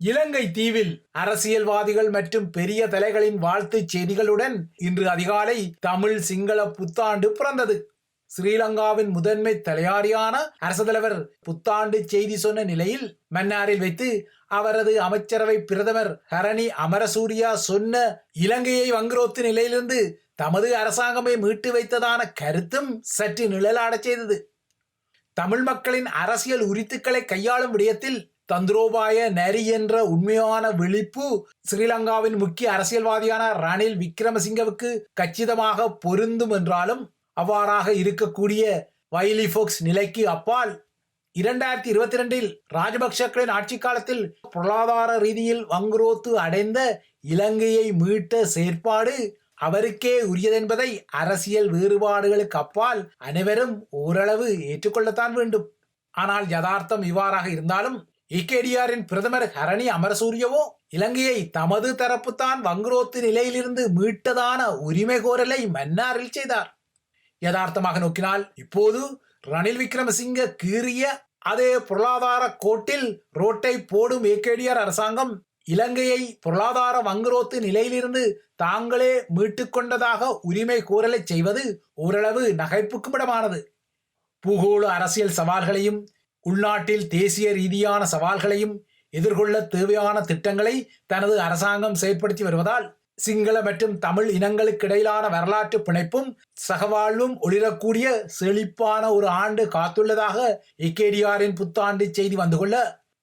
இலங்கை தீவில் அரசியல்வாதிகள் மற்றும் பெரிய தலைகளின் வாழ்த்துச் செய்திகளுடன் இன்று அதிகாலை தமிழ் சிங்கள புத்தாண்டு பிறந்தது. ஸ்ரீலங்காவின் முதன்மை தலையாரியான அரசு தலைவர் புத்தாண்டு செய்தி சொன்ன நிலையில் மன்னாரில் வைத்து அவரது அமைச்சரவை பிரதமர் ஹரணி அமரசூரியா சொன்ன இலங்கையை வங்குரோத்து நிலையிலிருந்து தமது அரசாங்கமே மீட்டு வைத்ததான கருத்தும் சற்று நிழலாடச் செய்தது. தமிழ் மக்களின் அரசியல் உரித்துக்களை கையாளும் விடயத்தில் தந்திரோபாய நரி என்ற உண்மையான விழிப்பு ஸ்ரீலங்காவின் முக்கிய அரசியல்வாதியான ரணில் விக்ரமசிங்கவுக்கு கச்சிதமாக பொருந்தும் என்றாலும் அவ்வாறாக இருக்கக்கூடிய வைலி ஃபோக்ஸ் நிலைக்கு அப்பால் இரண்டாயிரத்தி இருபத்தி ரெண்டில் ராஜபக்சக்களின் ஆட்சி காலத்தில் பொருளாதார ரீதியில் வங்குரோத்து அடைந்த இலங்கையை மீட்ட செயற்பாடு அவருக்கே உரியதென்பதை அரசியல் வேறுபாடுகளுக்கு அப்பால் அனைவரும் ஓரளவு ஏற்றுக்கொள்ளத்தான் வேண்டும். ஆனால் யதார்த்தம் இவ்வாறாக இருந்தாலும் இக்கேடிஆரின் பிரதமர் ஹரணி அமரசூரியவோ இலங்கையை தமது தரப்புத்தான் வங்குரோத்து நிலையிலிருந்து மீட்டதான உரிமை கோரலை மன்னாரில் செய்தார். யதார்த்தமாக நோக்கினால் இப்போது ரணில் விக்ரமசிங்க கீறிய அதே பொருளாதார கோட்டில் ரோட்டை போடும் ஏகேடிஆர் அரசாங்கம் இலங்கையை பொருளாதார வங்குரோத்து நிலையிலிருந்து தாங்களே மீட்டுக்கொண்டதாக உரிமை கோரலை செய்வது ஓரளவு நகைப்புக்குமிடமானது பூகோள அரசியல் சவால்களையும் உள்நாட்டில் தேசிய ரீதியான சவால்களையும் எதிர்கொள்ள தேவையான திட்டங்களை தனது அரசாங்கம் செயற்படுத்தி வருவதால் சிங்கள மற்றும் தமிழ் இனங்களுக்கிடையிலான வரலாற்று பிணைப்பும் சகவாழ்வும் ஒளிரக்கூடிய செழிப்பான ஒரு ஆண்டு காத்துள்ளதாக இக்கேடிஆரின் புத்தாண்டு செய்தி வந்து கொள்ள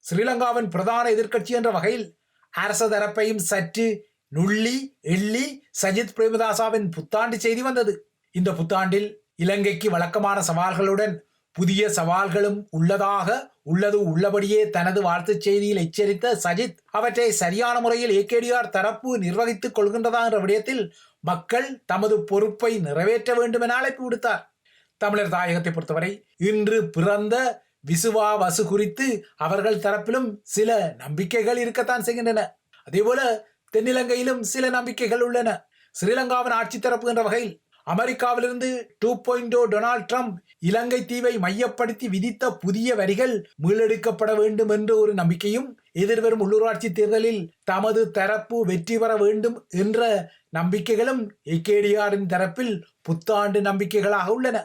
ஸ்ரீலங்காவின் பிரதான எதிர்க்கட்சி என்ற வகையில் அரச தரப்பையும் சற்று நுள்ளி எள்ளி சஜித் பிரேமதாசாவின் புத்தாண்டு செய்தி வந்தது. இந்த புத்தாண்டில் இலங்கைக்கு வழக்கமான சவால்களுடன் புதிய சவால்களும் உள்ளதாக உள்ளது உள்ளபடியே தனது வாழ்த்துச் செய்தியில் எச்சரித்த சஜித் அவற்றை சரியான முறையில் ஏகேடிஆர் தரப்பு நிர்வகித்துக் கொள்கின்றதா என்ற விடயத்தில் மக்கள் தமது பொறுப்பை நிறைவேற்ற வேண்டும் என அழைப்பு விடுத்தார். தமிழர் தாயகத்தை பொறுத்தவரை இன்று பிறந்த விசுவா வசு குறித்து அவர்கள் தரப்பிலும் சில நம்பிக்கைகள் இருக்கத்தான் செய்கின்றன. அதேபோல தென்னிலங்கையிலும் சில நம்பிக்கைகள் உள்ளன. ஸ்ரீலங்காவின் ஆட்சி தரப்பு என்ற வகையில் அமெரிக்காவிலிருந்து டூ பாயிண்டோ டொனால்ட் ட்ரம்ப் இலங்கை தீவை மையப்படுத்தி விதித்த புதிய வரிகள் மீளெடுக்கப்பட வேண்டும் என்ற ஒரு நம்பிக்கையும் எதிர்வரும் உள்ளூராட்சி தேர்தலில் தமது தரப்பு வெற்றி பெற வேண்டும் என்ற நம்பிக்கைகளும் ஏகேடிஆரின் தரப்பில் புத்தாண்டு நம்பிக்கைகளாக உள்ளன.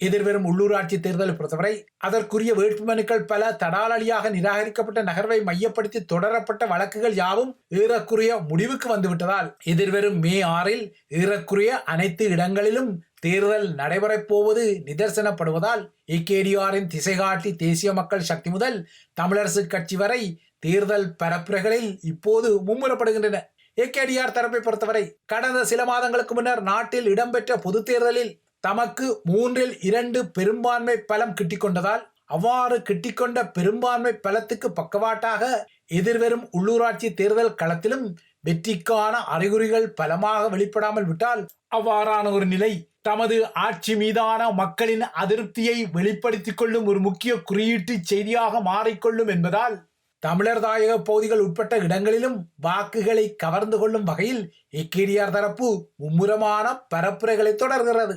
எதிர்வரும் உள்ளூராட்சி தேர்தலை பொறுத்தவரை அதற்குரிய வேட்புமனுக்கள் பல தடாலடியாக நிராகரிக்கப்பட்ட நகர்வை மையப்படுத்தி தொடரப்பட்ட வழக்குகள் யாவும் ஏறக்குறைய முடிவுக்கு வந்துவிட்டதால் எதிர்வரும் மே ஆறில் ஏறக்குறைய அனைத்து இடங்களிலும் தேர்தல் நடைபெறப் போவது நிதர்சனப்படுவதால் ஏகேடிஆரின் திசைகாட்டி தேசிய மக்கள் சக்தி முதல் தமிழரசு கட்சி வரை தேர்தல் பரப்புரைகளில் இப்போது மும்முரப்படுகின்றன. ஏகேடிஆர் தரப்பை பொறுத்தவரை கடந்த சில மாதங்களுக்கு முன்னர் நாட்டில் இடம்பெற்ற பொது தேர்தலில் தமக்கு மூன்றில் இரண்டு பெரும்பான்மை பலம் கிட்டிக்கொண்டதால் அவ்வாறு கிட்டிக்கொண்ட பெரும்பான்மை பலத்துக்கு பக்கவாட்டாக எதிர்வரும் உள்ளூராட்சி தேர்தல் களத்திலும் வெற்றிக்கான அறிகுறிகள் பலமாக வெளிப்படாமல் விட்டால் அவ்வாறான ஒரு நிலை தமது ஆட்சி மீதான மக்களின் அதிருப்தியை வெளிப்படுத்திக் கொள்ளும் ஒரு முக்கிய குறியீட்டு செய்தியாக மாறிக்கொள்ளும் என்பதால் தமிழர் தாயக பகுதிகள் உட்பட்ட இடங்களிலும் வாக்குகளை கவர்ந்து கொள்ளும் வகையில் இக்கேடிஆர் தரப்பு மும்முரமான பரப்புரைகளை தொடர்கிறது.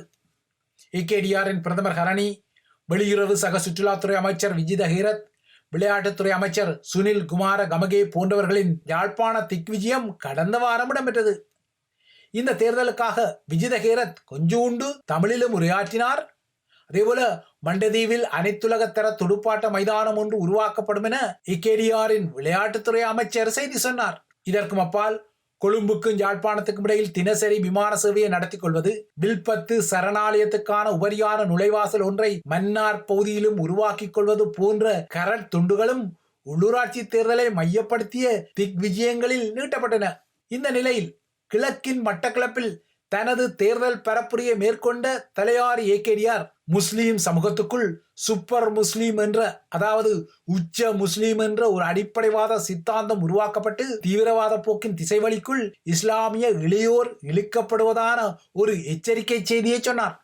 இகேடிஆரின் பிரதமர் ஹரணி வெளியுறவு சக சுற்றுலாத்துறை அமைச்சர் விஜித ஹீரத் விளையாட்டுத்துறை அமைச்சர் சுனில் குமார கமகே போன்றவர்களின் யாழ்ப்பாண திக்விஜயம் கடந்த வாரம் இடம்பெற்றது. இந்த தேர்தலுக்காக விஜித ஹீரத் கொஞ்சூண்டு தமிழிலும் உரையாற்றினார். அதேபோல மண்டதீவில் அனைத்துலக தர துடுப்பாட்ட மைதானம் ஒன்று உருவாக்கப்படும் என இக்கேடிஆரின் விளையாட்டுத்துறை அமைச்சர் செய்தி சொன்னார். இதற்கும் அப்பால் கொழும்புக்கும் யாழ்ப்பாணத்துக்கும் இடையில் தினசரி விமான சேவையை நடத்திக் கொள்வது வில்பத்து சரணாலயத்துக்கான உபரியான நுழைவாசல் ஒன்றை மன்னார் பகுதியிலும் உருவாக்கிக் கொள்வது போன்ற கரட் துண்டுகளும் உள்ளூராட்சி தேர்தலை மையப்படுத்திய திக் விஜயங்களில் நீட்டப்பட்டன. இந்த நிலையில் கிழக்கின் மட்டக்களப்பில் தனது தேர்தல் பரப்புரையை மேற்கொண்ட தலையாரி ஏகேடிஆர் முஸ்லீம் சமூகத்துக்குள் சூப்பர் முஸ்லீம் என்ற அதாவது உச்ச முஸ்லீம் என்ற ஒரு அடிப்படைவாத சித்தாந்தம் உருவாக்கப்பட்டு தீவிரவாத போக்கின் திசைவழிக்குள் இஸ்லாமிய இளையோர் இழுக்கப்படுவதான ஒரு எச்சரிக்கை செய்தியை சொன்னார்.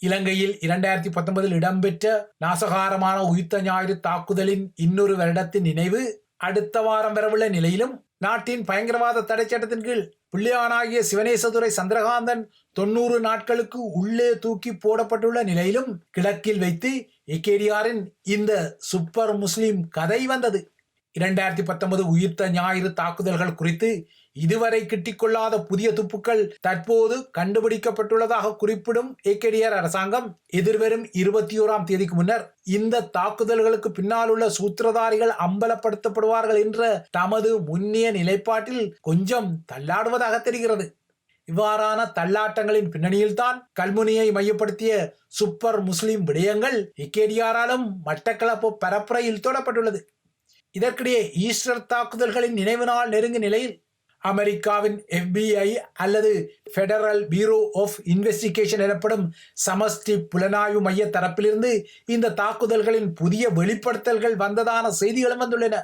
இலங்கையில் இரண்டாயிரத்தி பத்தொன்பதில் இடம்பெற்ற நாசகாரமான உயிர்த்த ஞாயிறு தாக்குதலின் இன்னொரு வருடத்தின் நினைவு அடுத்த வாரம் வரவுள்ள நிலையிலும் நாட்டின் பயங்கரவாத தடை சட்டத்தின் கீழ் பிள்ளையானாகிய சிவனேசதுரை சந்திரகாந்தன் தொண்ணூறு நாட்களுக்கு உள்ளே தூக்கி போடப்பட்டுள்ள நிலையிலும் கிழக்கில் வைத்து இக்கேடியாரின் இந்த சூப்பர் முஸ்லிம் கதை வந்தது. இரண்டாயிரத்தி பத்தொன்பது உயிர்த்த ஞாயிறு தாக்குதல்கள் குறித்து இதுவரை கிட்டிக்கொள்ளாத புதிய துப்புக்கள் தற்போது கண்டுபிடிக்கப்பட்டுள்ளதாக குறிப்பிடும் ஏகேடிஆர் அரசாங்கம் எதிர்வரும் இருபத்தி ஓராம் தேதிக்கு முன்னர் இந்த தாக்குதல்களுக்கு பின்னால் உள்ள சூத்திரதாரிகள் அம்பலப்படுத்தப்படுவார்கள் என்ற தமது முன்னிய நிலைப்பாட்டில் கொஞ்சம் தள்ளாடுவதாக தெரிகிறது. இவ்வாறான தள்ளாட்டங்களின் பின்னணியில்தான் கல்முனையை மையப்படுத்திய சூப்பர் முஸ்லிம் விடயங்கள் இக்கேடியாராலும் மட்டக்களப்பு பரப்புரையில் தொடப்பட்டுள்ளது. இதற்கிடையே ஈஸ்டர் தாக்குதல்களின் நினைவு நாள் நெருங்கும் நிலையில் அமெரிக்காவின் எஃபிஐ அல்லது ஃபெடரல் பியூரோ ஆஃப் இன்வெஸ்டிகேஷன் எனப்படும் சமஷ்டி புலனாய்வு மைய தரப்பிலிருந்து இந்த தாக்குதல்களின் புதிய வெளிப்படுத்தல்கள் வந்ததான செய்திகளும் வந்துள்ளன.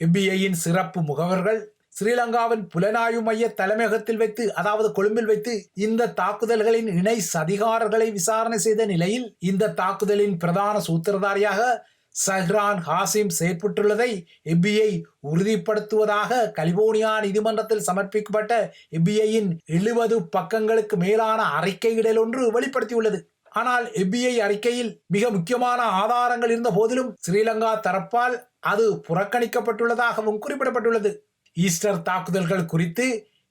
எஃபிஐயின் சிறப்பு முகவர்கள் ஸ்ரீலங்காவின் புலனாய்வு மைய தலைமையகத்தில் வைத்து அதாவது கொழும்பில் வைத்து இந்த தாக்குதல்களின் இணை சதிகாரர்களை விசாரணை செய்த நிலையில் இந்த தாக்குதலின் பிரதான சூத்திரதாரியாக சஹ்ரான் ஹாசிம் செயற்பட்டுள்ளதை எப்பிஐ உறுதிப்படுத்துவதாக கலிபோர்னியா நீதிமன்றத்தில் சமர்ப்பிக்கப்பட்ட எப்பிஐயின் எழுபது பக்கங்களுக்கு மேலான அறிக்கையிடல் ஒன்று வெளிப்படுத்தியுள்ளது. ஆனால் எப்பிஐ அறிக்கையில் மிக முக்கியமான ஆதாரங்கள் இருந்த போதிலும் ஸ்ரீலங்கா தரப்பால் அது புறக்கணிக்கப்பட்டுள்ளதாகவும் குறிப்பிடப்பட்டுள்ளது. ஈஸ்டர் தாக்குதல்கள் குறித்து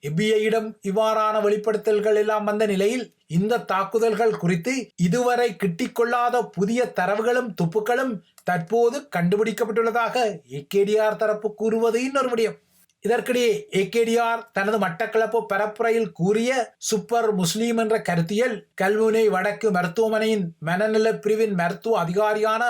எபிஐயிடம் இவ்வாறான வெளிப்படுத்தல்கள் எல்லாம் வந்த நிலையில் இந்த தாக்குதல்கள் குறித்து இதுவரை கிட்டிக்கொள்ளாத புதிய தரவுகளும் துப்புக்களும் தற்போது கண்டுபிடிக்கப்பட்டுள்ளதாக ஏகேடிஆர் தரப்பு கூறுவது இன்னொரு விடயம். இதற்கிடையே ஏகேடிஆர் தனது மட்டக்களப்பு பரப்புரையில் கூறிய சூப்பர் முஸ்லீம் என்ற கருத்தியல் கல்முனை வடக்கு மருத்துவமனையின் மனநல பிரிவின் மருத்துவ அதிகாரியான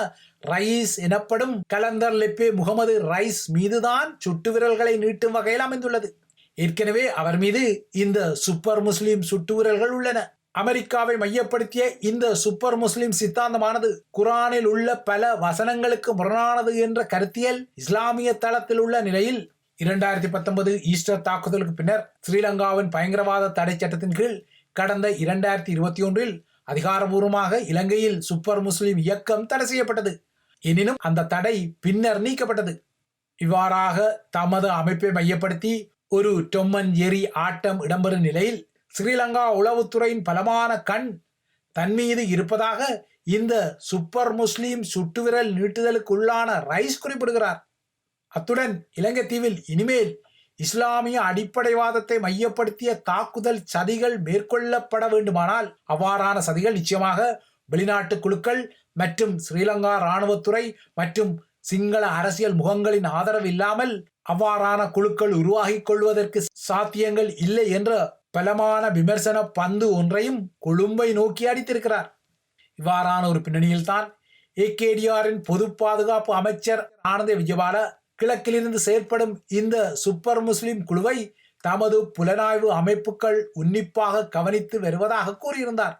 ரைஸ் எனப்படும் கலந்தர் லெப்பே முகமது ரைஸ் மீதுதான் சுட்டு விரல்களை நீட்டும் வகையில் அமைந்துள்ளது. ஏற்கனவே அவர் மீது இந்த சூப்பர் முஸ்லிம் சுட்டுவிரல்கள் உள்ளன. அமெரிக்காவை மையப்படுத்திய இந்த சூப்பர் முஸ்லிம் சித்தாந்தமானது குரானில் உள்ள பல வசனங்களுக்கு முரணானது என்ற கருத்தியல் இஸ்லாமிய தளத்தில் உள்ள நிலையில் இரண்டாயிரத்தி பத்தொன்பது ஈஸ்டர் தாக்குதலுக்கு பின்னர் ஸ்ரீலங்காவின் பயங்கரவாத தடை சட்டத்தின் கீழ் கடந்த இரண்டாயிரத்தி இருபத்தி ஒன்றில் அதிகாரபூர்வமாக இலங்கையில் சூப்பர் முஸ்லிம் இயக்கம் தடை செய்யப்பட்டது. எனினும் அந்த தடை பின்னர் நீக்கப்பட்டது. இவ்வாறாக தமது அமைப்பை மையப்படுத்தி ஒரு டொம்மன் எரி ஆட்டம் இடம்பெறும் நிலையில் ஸ்ரீலங்கா உளவுத்துறையின் பலமான கண் தன்மீது இருப்பதாக இந்த சூப்பர் முஸ்லீம் சுட்டுவிரல் நீட்டுதலுக்குள்ளான ரைஸ் குறிப்பிடுகிறார். அத்துடன் இலங்கை தீவில் இனிமேல் இஸ்லாமிய அடிப்படைவாதத்தை மையப்படுத்திய தாக்குதல் சதிகள் மேற்கொள்ளப்பட வேண்டுமானால் அவ்வாறான சதிகள் நிச்சயமாக வெளிநாட்டு குழுக்கள் மற்றும் ஸ்ரீலங்கா இராணுவத்துறை மற்றும் சிங்கள அரசியல் முகங்களின் ஆதரவு இல்லாமல் அவ்வாறான குழுக்கள் உருவாகிக் கொள்வதற்கு சாத்தியங்கள் இல்லை என்ற பலமான விமர்சன பந்து ஒன்றையும் கொழும்பை நோக்கி அடித்திருக்கிறார். இவ்வாறான ஒரு பின்னணியில்தான் ஏகேடிஆரின் பொது பாதுகாப்பு அமைச்சர் ஆனந்த விஜயபால கிழக்கிலிருந்து செயற்படும் இந்த சூப்பர் முஸ்லிம் குழுவை தமது புலனாய்வு அமைப்புகள் உன்னிப்பாக கவனித்து வருவதாக கூறியிருந்தார்.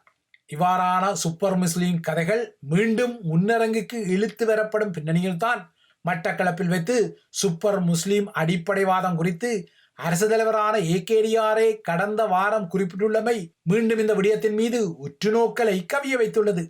இவ்வாறான சூப்பர் முஸ்லிம் கதைகள் மீண்டும் முன்னரங்குக்கு இழுத்து வரப்படும் பின்னணியில்தான் மட்டக்களப்பில் வைத்து சூப்பர் முஸ்லீம் அடிப்படைவாதம் குறித்து அரசு தலைவரான ஏகேடிஆரே கடந்த வாரம் குறிப்பிட்டுள்ளமை மீண்டும் இந்த விடயத்தின் மீது உற்றுநோக்கலை கவிய வைத்துள்ளது.